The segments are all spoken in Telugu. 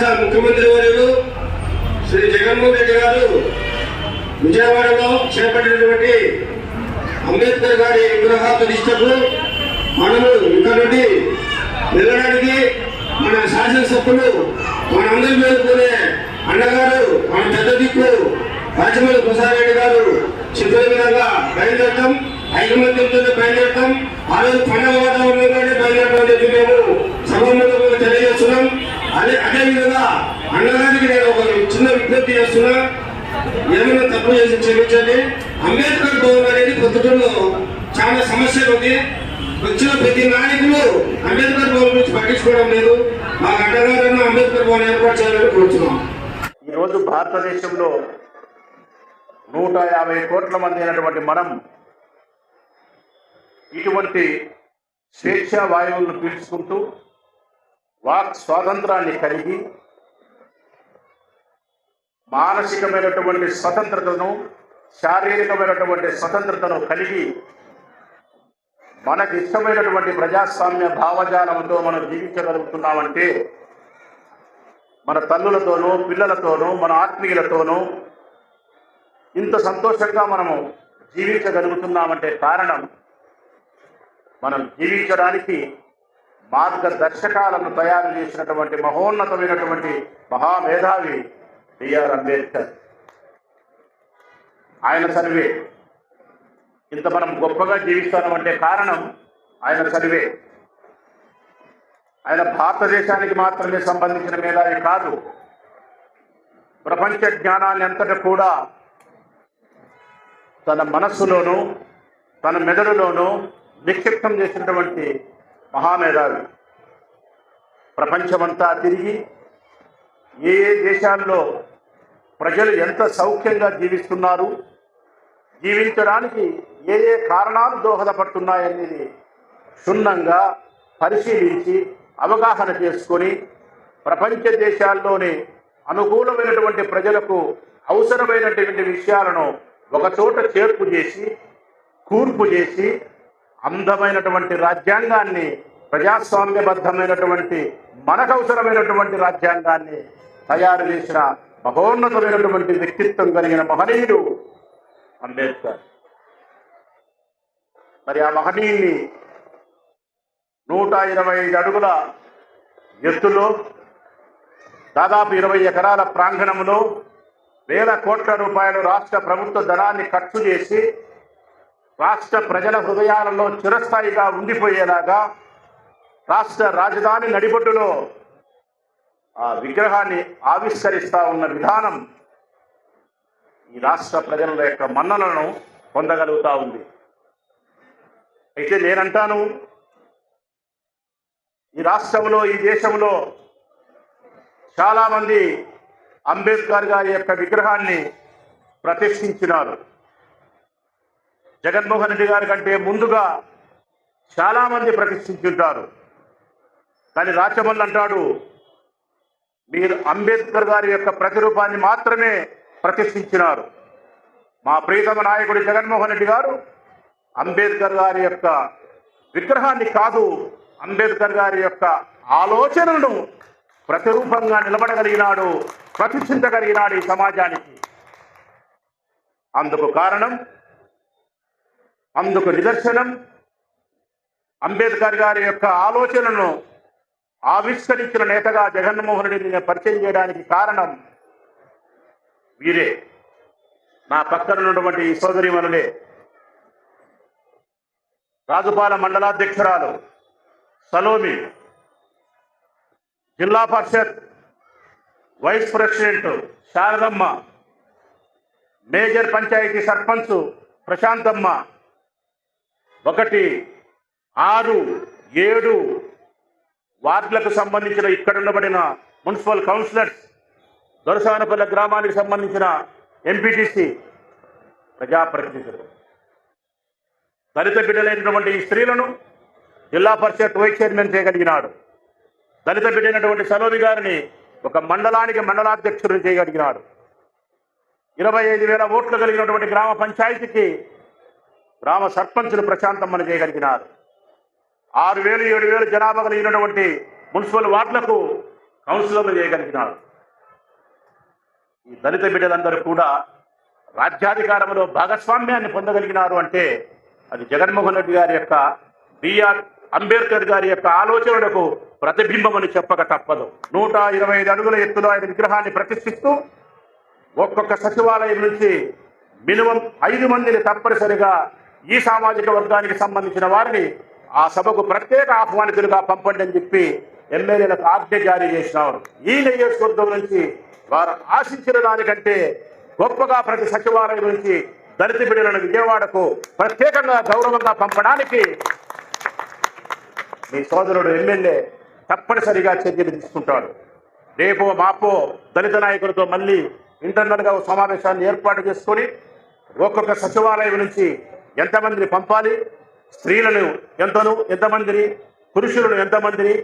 రాష్ట్ర ముఖ్యమంత్రి వర్యులు శ్రీ జగన్మోహన్ రెడ్డి గారు విజయవాడలో చేపట్టినటువంటి అంబేద్కర్ గారి విగ్రహ ప్రతిష్టకు మనము ఇక్కడ నుండి వెళ్ళడానికి మన శాసనసభ్యులు మనందరి మేలుకునే అన్నగారు మన పెద్ద దిక్కు రాజమౌళి ప్రసాద్ రెడ్డి గారు చెప్పిన విధంగా బయలుదేరటం ఐకమత్యంతో బయలుదేరటం ఆ రోజు పండగ వాతావరణంలోనే బయలుదేరటం అని చెప్పి మేము సభలో తెలియజేస్తున్నాం అదే అదే విధంగా అన్నగారికి నేను ఒక చిన్న విజ్ఞప్తి చేస్తున్నా ఏమైనా తప్పు చేసి క్షమించండి. అంబేద్కర్ భవన్ అనేది పొద్దుటలో చాలా సమస్యలు ఉంది వచ్చిన ప్రతి నాయకులు అంబేద్కర్ భవన్ గురించి పట్టించుకోవడం లేదు. మా గడ్డగారన్న అంబేద్కర్ భవన్ ఏర్పాటు చేయాలని కోరుతున్నాం ఈరోజు భారతదేశంలో నూట యాభై కోట్ల మంది అయినటువంటి మనం ఇటువంటి స్వేచ్ఛా వాయువులను పీల్చుకుంటూ వాక్ స్వాతంత్రాన్ని కలిగి మానసికమైనటువంటి స్వతంత్రతను శారీరకమైనటువంటి స్వతంత్రతను కలిగి మనకి ఇష్టమైనటువంటి ప్రజాస్వామ్య భావజాలంతో మనం జీవించగలుగుతున్నామంటే మన తల్లులతోనూ పిల్లలతోనూ మన ఆత్మీయులతోనూ ఇంత సంతోషంగా మనము జీవించగలుగుతున్నామంటే కారణం మనం జీవించడానికి మార్గదర్శకాలను తయారు చేసినటువంటి మహోన్నతమైనటువంటి మహామేధావి బిఆర్ అంబేద్కర్. ఆయన సర్వే. ఇంత మనం గొప్పగా జీవిస్తామంటే కారణం ఆయన సర్వే. ఆయన భారతదేశానికి మాత్రమే సంబంధించిన మేధావి కాదు. ప్రపంచ జ్ఞానాన్ని అంతట కూడా తన మనస్సులోనూ తన మెదడులోనూ నిక్షిప్తం చేసినటువంటి మహామేధావి. ప్రపంచమంతా తిరిగి ఏ ఏ దేశాల్లో ప్రజలు ఎంత సౌఖ్యంగా జీవిస్తున్నారు జీవించడానికి ఏ ఏ కారణాలు దోహదపడుతున్నాయనేది క్షుణ్ణంగా పరిశీలించి అవగాహన చేసుకొని ప్రపంచ దేశాల్లోని అనుకూలమైనటువంటి ప్రజలకు అవసరమైనటువంటి విషయాలను ఒకచోట చేర్పు చేసి కూర్పు చేసి అందమైనటువంటి రాజ్యాంగాన్ని ప్రజాస్వామ్యబద్ధమైనటువంటి మనకు అవసరమైనటువంటి రాజ్యాంగాన్ని తయారు చేసిన మహోన్నతమైనటువంటి వ్యక్తిత్వం కలిగిన మహనీయుడు అంబేద్కర్. మరి ఆ మహనీయుని నూట ఇరవై ఐదు అడుగుల ఎత్తులో దాదాపు ఇరవై ఎకరాల ప్రాంగణంలో వేల కోట్ల రూపాయలు రాష్ట్ర ప్రభుత్వ ధనాన్ని ఖర్చు చేసి రాష్ట్ర ప్రజల హృదయాలలో చిరస్థాయిగా ఉండిపోయేలాగా రాష్ట్ర రాజధాని నడిబొడ్డులో ఆ విగ్రహాన్ని ఆవిష్కరిస్తా ఉన్న విధానం ఈ రాష్ట్ర ప్రజల యొక్క మన్ననలను పొందగలుగుతా ఉంది. అయితే నేనంటాను ఈ రాష్ట్రంలో ఈ దేశంలో చాలామంది అంబేద్కర్ గారి యొక్క విగ్రహాన్ని ప్రతిష్ఠించినారు. జగన్మోహన్ రెడ్డి గారి కంటే ముందుగా చాలామంది ప్రతిష్ఠించుంటారు. కానీ రాచమల్లి అంటాడు మీరు అంబేద్కర్ గారి యొక్క ప్రతిరూపాన్ని మాత్రమే ప్రతిష్ఠించినారు. మా ప్రీతమ నాయకుడు జగన్మోహన్ రెడ్డి గారు అంబేద్కర్ గారి యొక్క విగ్రహాన్ని కాదు అంబేద్కర్ గారి యొక్క ఆలోచనలను ప్రతిరూపంగా నిలబడగలిగినాడు ప్రతిష్ఠించగలిగినాడు ఈ సమాజానికి. అందుకు కారణం అందుకు నిదర్శనం అంబేద్కర్ గారి యొక్క ఆలోచనను ఆవిష్కరించిన నేతగా జగన్మోహన్ రెడ్డిని పరిచయం చేయడానికి కారణం వీరే. నా పక్కన ఉన్నటువంటి ఈ సోదరిమనులే Rajupala మండలాధ్యక్షురాలు Salomi. Zilla Parishad vice president Sharadamma. Major panchayat sarpanch Prashanthamma. ఒకటి ఆరు ఏడు వార్డులకు సంబంధించిన ఇక్కడ ఉండబడిన మున్సిపల్ కౌన్సిలర్స్ దొరసానపల్లె గ్రామానికి సంబంధించిన ఎంపీటీసీ ప్రజాప్రతినిధులు. దళిత బిడ్డలైనటువంటి ఈ స్త్రీలను జిల్లా పరిషత్ వైస్ చైర్మన్ చేయగలిగినాడు. దళిత బిడ్డైనటువంటి సలోమి గారిని ఒక మండలానికి మండలాధ్యక్షుడు చేయగలిగినాడు. ఇరవై ఐదు వేల ఓట్లు కలిగినటువంటి గ్రామ పంచాయతీకి గ్రామ సర్పంచులు ప్రశాంతమ్మని చేయగలిగినారు. ఆరు వేలు ఏడు వేలు జనాభా కలిగినటువంటి మున్సిపల్ వార్డులకు కౌన్సిలర్లు చేయగలిగినారు. ఈ దళిత బిడ్డలందరూ కూడా రాజ్యాధికారంలో భాగస్వామ్యాన్ని పొందగలిగినారు అంటే అది జగన్మోహన్ రెడ్డి గారి యొక్క బిఆర్ అంబేద్కర్ గారి యొక్క ఆలోచనలకు ప్రతిబింబమని చెప్పక తప్పదు. నూట ఇరవై ఐదు అడుగుల ఎత్తులో ఆయన విగ్రహాన్ని ప్రతిష్ఠిస్తూ ఒక్కొక్క సచివాలయం నుంచి మినిమం ఐదు మందిని తప్పనిసరిగా ఈ సామాజిక వర్గానికి సంబంధించిన వారిని ఆ సభకు ప్రత్యేక ఆహ్వానితులుగా పంపండి అని చెప్పి ఎమ్మెల్యేలకు ఆజ్ఞ జారీ చేసినారు. ఈ నియోజకవర్గం నుంచి వారు ఆశించిన దానికంటే గొప్పగా ప్రతి సచివాలయం నుంచి దళిత బిడ్డలను విజయవాడకు ప్రత్యేకంగా గౌరవంగా పంపడానికి మీ సోదరుడు ఎమ్మెల్యే తప్పనిసరిగా చర్యలు తీసుకుంటాడు. రేపో మాపో దళిత నాయకులతో మళ్ళీ ఇంటర్నల్గా ఒక సమావేశాన్ని ఏర్పాటు చేసుకొని ఒక్కొక్క సచివాలయం నుంచి ఎంతమందిని పంపాలి స్త్రీలను ఎంతను ఎంతమందిని పురుషులను ఎంతమందిని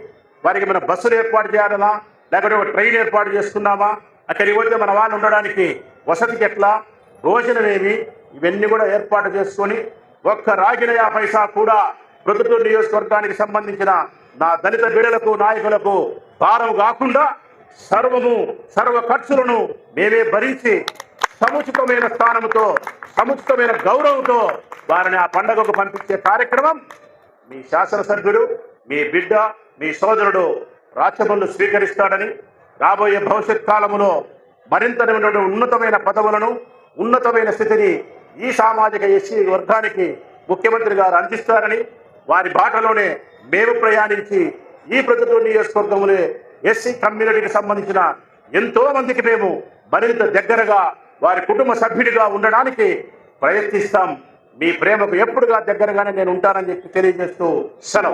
వారికి మన బస్సులు ఏర్పాటు చేయాలా లేకపోతే ఒక ట్రైన్ ఏర్పాటు చేసుకున్నామా అక్కడికి పోతే మన వాళ్ళు ఉండడానికి వసతికి ఎట్లా భోజనం ఇవన్నీ కూడా ఏర్పాటు చేసుకొని ఒక్క రాగిన పైసా కూడా ప్రొద్దుటూరు నియోజకవర్గానికి సంబంధించిన నా దళిత బిడలకు నాయకులకు భారం కాకుండా సర్వము సర్వ ఖర్చులను మేమే భరించి సముచితమైన స్థానంతో సముచితమైన గౌరవంతో వారిని ఆ పండగకు పంపించే కార్యక్రమం మీ శాసనసభ్యుడు మీ బిడ్డ మీ సోదరుడు రాచబల్లు స్వీకరిస్తాడని రాబోయే భవిష్యత్ కాలములో మరింత ఉన్నతమైన పదవులను ఉన్నతమైన స్థితిని ఈ సామాజిక ఎస్సీ వర్గానికి ముఖ్యమంత్రి గారు అందిస్తారని వారి బాటలోనే మేము ప్రయాణించి ఈ ప్రతిటూరు నియోజకవర్గంలో ఎస్సీ కమ్యూనిటీకి సంబంధించిన ఎంతో మందికి మేము మరింత దగ్గరగా వారి కుటుంబ సభ్యుడిగా ఉండడానికి ప్రయత్నిస్తాం. మీ ప్రేమకు ఎప్పుడుగా దగ్గరగానే నేను ఉంటానని చెప్పి తెలియజేస్తూ సెలవు.